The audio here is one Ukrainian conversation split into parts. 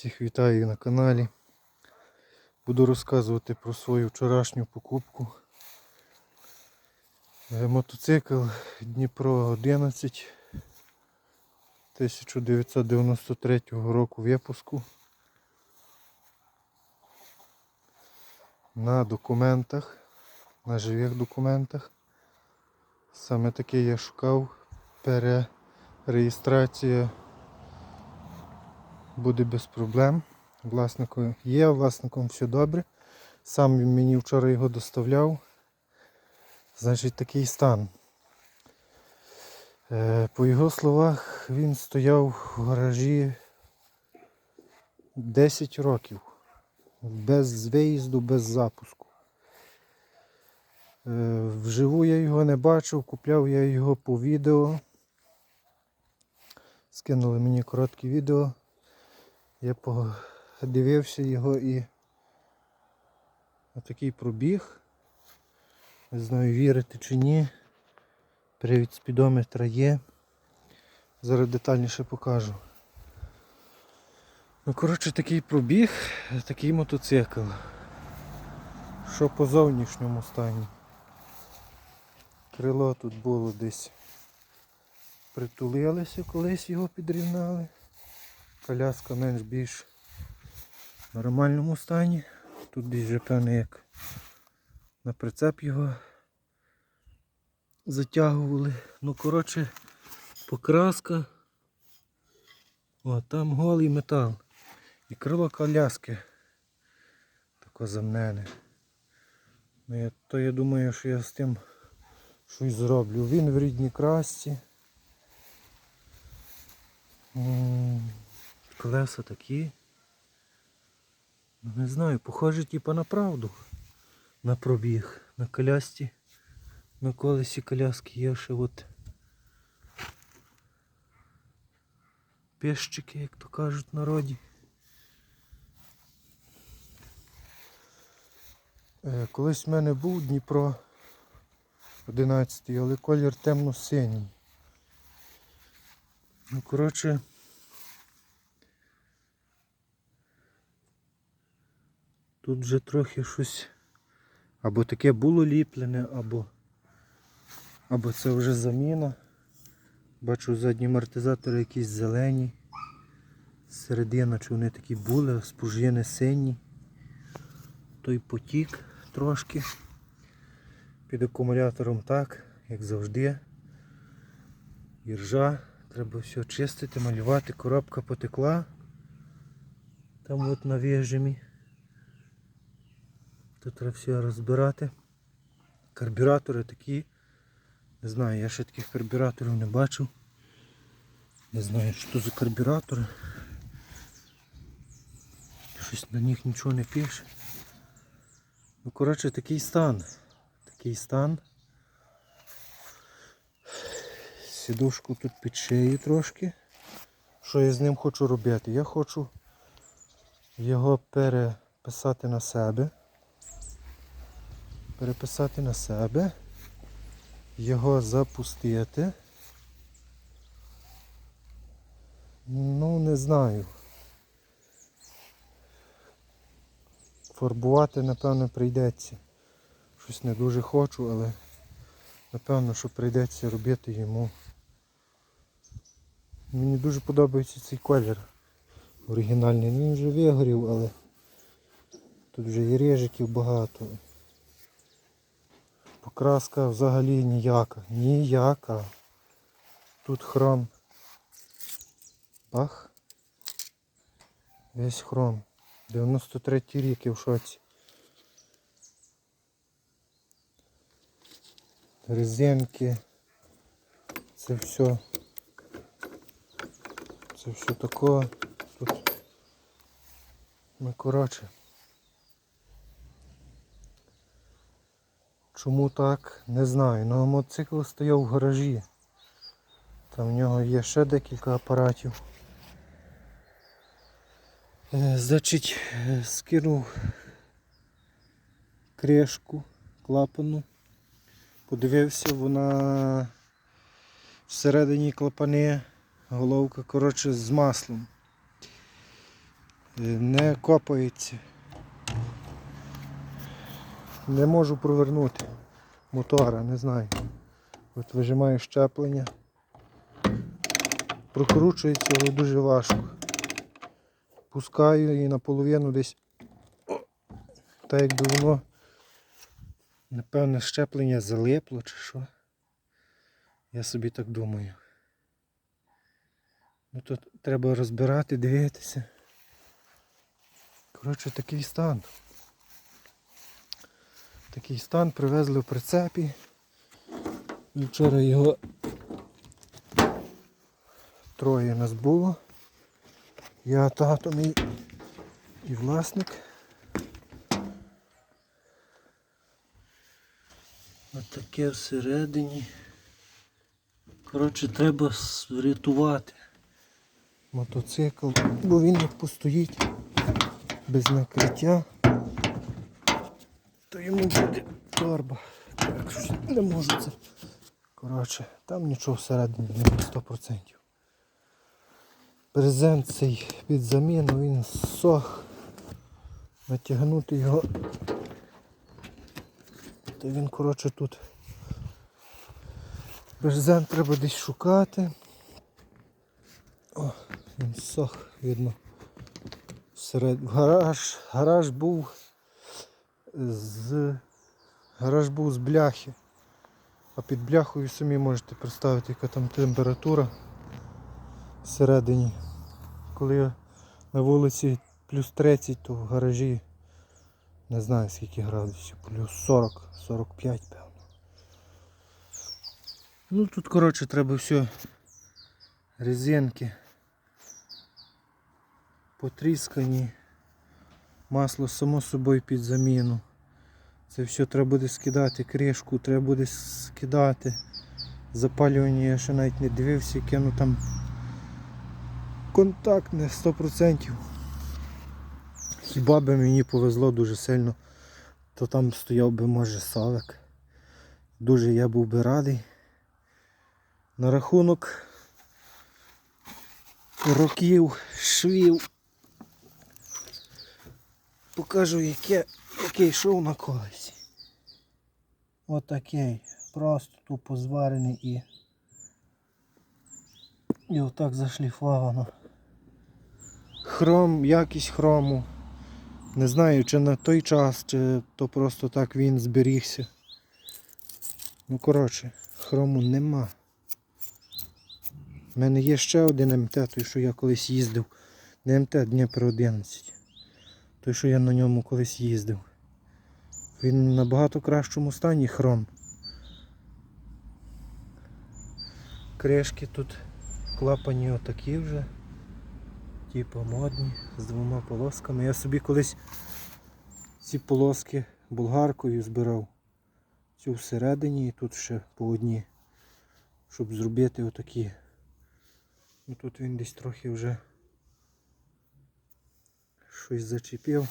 Всіх вітаю на каналі. Буду розказувати про свою вчорашню покупку. Е, Мотоцикл Дніпро 11 1993 року випуску. На документах, на живих документах. Саме таке я шукав. Перереєстрація буде без проблем. Власником є, власником все добре. Сам він мені вчора його доставляв. Значить такий стан. Е, По його словах, він стояв в гаражі 10 років. Без виїзду, без запуску. Е, Вживу я його не бачив, купляв я його по відео. Скинули мені коротке відео. Я подивився його і отакий пробіг. Не знаю, вірити чи ні. Привід спідометра є. Зараз детальніше покажу. Ну, коротше, такий пробіг, такий мотоцикл. Що по зовнішньому стані. Крило тут було десь. Притулилися, колись його підрівнали. Коляска менш більш в нормальному стані. Тут десь вже певне як на прицеп його затягували. Ну, коротше, покраска. О, там голий метал. І крило коляски. Тако замнене. Ну, я, то я думаю, що я з тим щось зроблю. Він в рідній красці. Колеса такі. Ну, не знаю, похоже типа на правду. На пробіг. На колясці. На колесі коляски є ще от пещики, як то кажуть в народі. Е, Колись в мене був Дніпро 11, але колір темно-синій. Ну, коротше, тут вже трохи щось або таке було ліплене, або, або це вже заміна. Бачу задні амортизатори якісь зелені. Середина, чи вони такі були, а сині. Той потік трошки. Під акумулятором так, як завжди. Іржа. Треба все чистити, малювати, коробка потекла. Там от на вижимі. Тут треба все розбирати. Карбюратори такі. Не знаю, я ще таких карбюраторів не бачив. Не знаю, що за карбюратори. Щось на них нічого не пише. Ну, коротше, такий стан. Такий стан. Сідушку тут під шиєю трошки. Що я з ним хочу робити? Я хочу його переписати на себе. Переписати на себе. Його запустити. Ну, не знаю. Фарбувати, напевно, прийдеться. Щось не дуже хочу, але напевно, що прийдеться робити йому. Мені дуже подобається цей колір оригінальний. Він вже вигорів, але тут вже і режиків багато. Покраска взагалі ніяка. Ніяка. Тут хром. Бах. Весь хром. 93 рік я в шоці. Резинки. Це все. Це все таке. Тут. Ну коротше. Чому так? Не знаю. Ну мотоцикл стояв в гаражі. Там в нього є ще декілька апаратів. Е, Значить, е, скинув кришку клапану. Подивився, вона всередині клапани, головка, коротше, з маслом. Е, Не копається. Не можу провернути мотора, не знаю. От вижимаю щеплення. Прокручується, але дуже важко. Пускаю і наполовину десь. О, Та якби воно, напевно, щеплення залипло чи що. Я собі так думаю. Ну тут треба розбирати, дивитися. Коротше, такий стан. Такий стан привезли в прицепі. І вчора його троє нас було. Я тато мій і власник. Отаке всередині. Коротше, треба врятувати мотоцикл, бо він як постоїть без накриття, то йому буде торба. Так, не можу це. Коротше, там нічого всередині не 100%. Презент цей під заміну, він сох. Натягнути його. То він, коротше, тут. Брезент треба десь шукати. О, він сох, видно. Серед... Гараж, гараж був з. Гараж був з бляхи. А під бляхою самі можете представити, яка там температура всередині. Коли на вулиці плюс 30, то в гаражі не знаю скільки градусів, плюс 40-45, певно. Ну тут коротше треба все резинки потріскані, масло само собою під заміну. Це все треба буде скидати, кришку треба буде скидати. Запалювання я ще навіть не дивився, яке ну там контактне 100%. Хіба би мені повезло дуже сильно, то там стояв би може Савик. Дуже я був би радий. На рахунок років, швів. Покажу, яке, який йшов на колесі. Отакий. Просто тупо зварений і. І отак зашліфовано. Хром, якість хрому. Не знаю, чи на той час, чи то просто так він зберігся. Ну коротше, хрому нема. У мене є ще один МТ, той, що я колись їздив. Не МТ Дніпро 11. Той, що я на ньому колись їздив. Він в набагато кращому стані хром. Кришки тут клапані отакі вже. Типу модні, з двома полосками. Я собі колись ці полоски болгаркою збирав. Цю всередині і тут ще по одній. Щоб зробити отакі. Ну тут він десь трохи вже щось зачепив.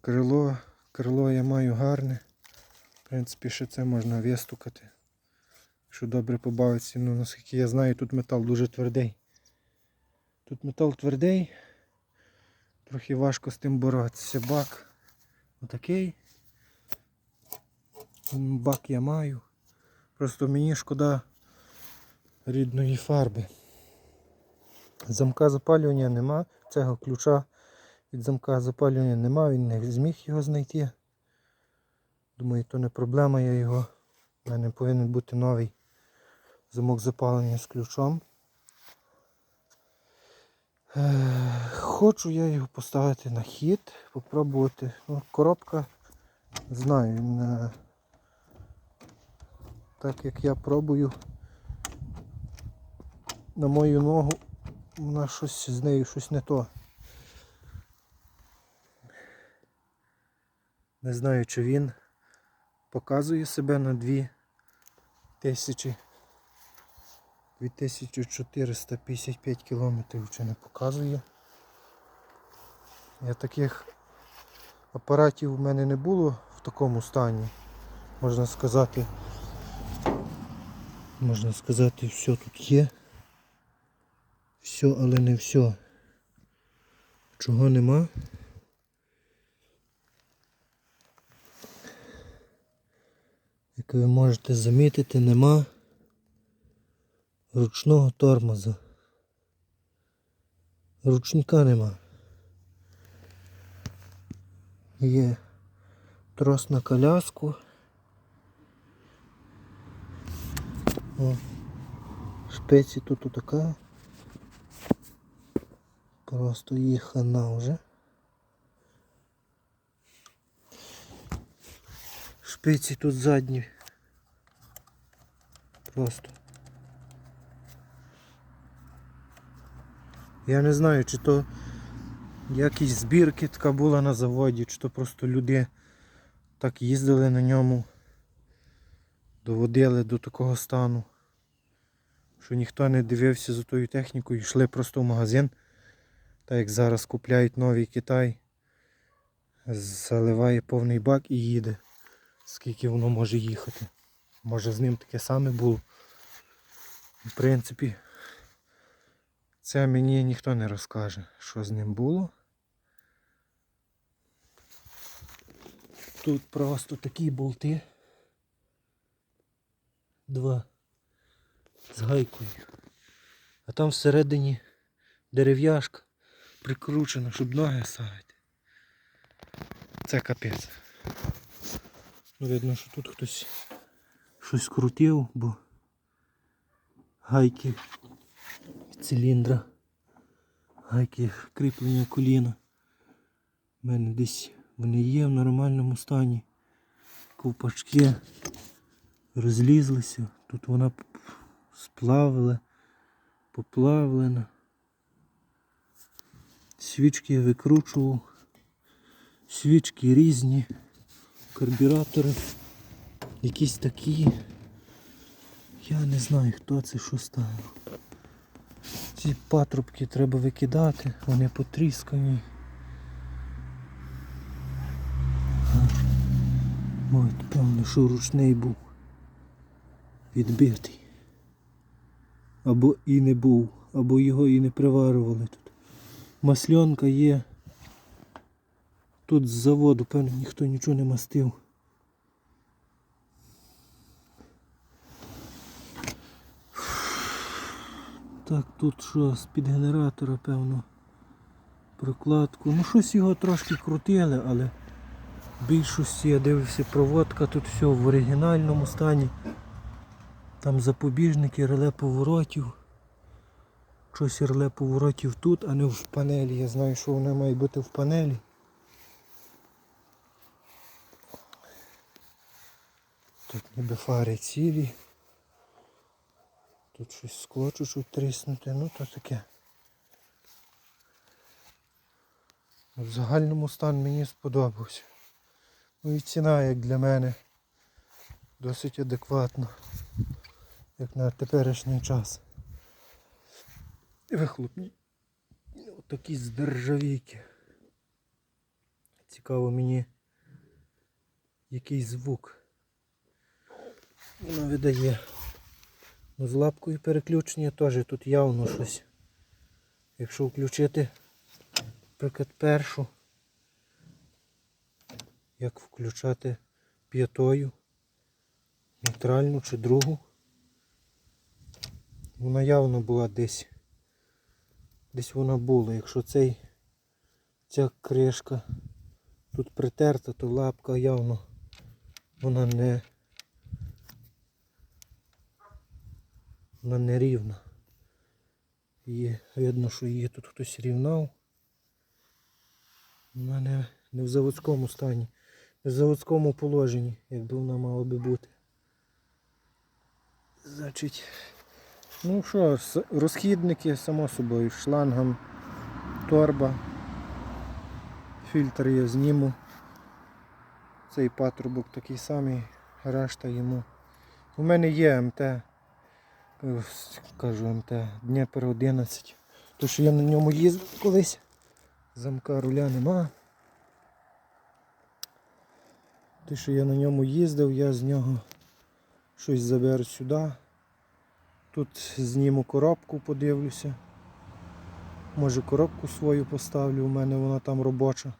Крило, крило я маю гарне. В принципі, ще це можна вистукати. Якщо добре побавитися, ну наскільки я знаю, тут метал дуже твердий. Тут метал твердий, трохи важко з тим боротися. Бак отакий. Бак я маю. Просто мені шкода рідної фарби. Замка запалювання нема, цього ключа від замка запалювання нема, він не зміг його знайти. Думаю, то не проблема, я його. У мене повинен бути новий замок запалення з ключом. Хочу я його поставити на хід, попробувати. Ну, коробка, знаю, він, е, так як я пробую на мою ногу, вона щось з нею щось не то. Не знаю, чи він показує себе на 2000 2455 кілометрів чи не показує. Я таких апаратів в мене не було в такому стані. Можна сказати, можна сказати, все тут є. Все, але не все. Чого нема? Як ви можете замітити, нема ручного тормоза. Ручника нема. Є трос на коляску. О, шпиці тут така. Просто їх хана вже. Шпиці тут задні. Просто. Я не знаю, чи то якісь збірки така була на заводі, чи то просто люди так їздили на ньому, доводили до такого стану, що ніхто не дивився за тою технікою, йшли просто в магазин, так як зараз купляють новий Китай, заливає повний бак і їде, скільки воно може їхати. Може з ним таке саме було. В принципі, це мені ніхто не розкаже, що з ним було. Тут просто такі болти. Два з гайкою. А там всередині дерев'яшка прикручена, щоб ноги ставити. Це капець. Видно, що тут хтось щось крутив, бо гайки циліндра, гайки кріплення коліна. У мене десь вони є в нормальному стані. Ковпачки розлізлися. Тут вона сплавила, поплавлена. Свічки я викручував. Свічки різні, карбюратори якісь такі. Я не знаю хто це що ставив. Ці патрубки треба викидати, вони потріскані. От, певно, що ручний був відбитий. Або і не був, або його і не приварювали тут. Масльонка є. Тут з заводу, певно, ніхто нічого не мастив. Так, тут що, з-під генератора, певно, прокладку. Ну щось його трошки крутили, але в більшості я дивився проводка, тут все в оригінальному стані. Там запобіжники, реле поворотів. Щось реле поворотів тут, а не в панелі. Я знаю, що воно має бути в панелі. Тут ніби фари цілі. Тут щось скло чуть-чуть тріснути, ну то таке. В загальному стан мені сподобався. Ну і ціна, як для мене, досить адекватна, як на теперішній час. І вихлопні. Отакі здержавійки. Цікаво мені який звук воно видає. З лапкою переключення теж тут явно щось. Якщо включити, наприклад, першу, як включати п'ятою, нейтральну чи другу, вона явно була десь. Десь вона була. Якщо цей ця кришка тут притерта, то лапка явно вона не вона не рівна. І видно, що її тут хтось рівнав. Вона не, не в заводському стані, не в заводському положенні, якби вона мала би бути. Значить, ну що, розхідники, само собою, шлангом, торба, фільтр я зніму. Цей патрубок такий самий, решта йому. У мене є МТ, кажу МТ, Дніпро 11. То що я на ньому їздив колись. Замка руля нема. Те, що я на ньому їздив, я з нього щось заберу сюди. Тут зніму коробку, подивлюся. Може коробку свою поставлю, у мене вона там робоча.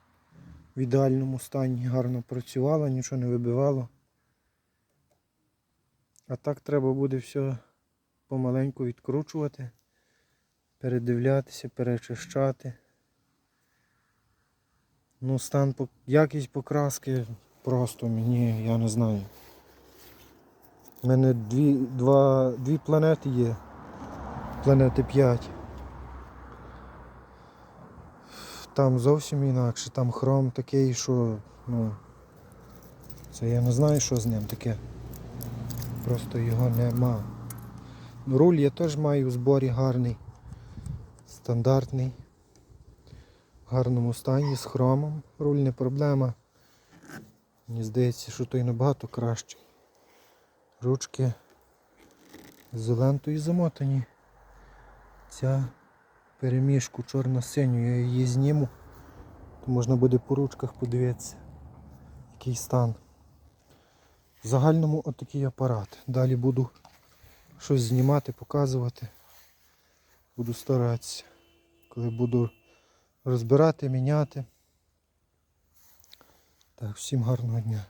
В ідеальному стані гарно працювала, нічого не вибивало. А так треба буде все помаленьку відкручувати, передивлятися, перечищати. Ну, стан якість покраски просто мені, я не знаю. У мене дві, два, дві планети є. Планети 5. Там зовсім інакше, там хром такий, що ну. Це я не знаю, що з ним таке. Просто його нема. Руль я теж маю в зборі гарний. Стандартний. В гарному стані з хромом. Руль не проблема. Мені здається, що той набагато краще. Ручки з лентою замотані. Ця перемішку чорно-синю, я її зніму. То можна буде по ручках подивитися, який стан. В загальному отакий апарат. Далі буду щось знімати, показувати. Буду старатися. Коли буду розбирати, міняти. Так, всім гарного дня.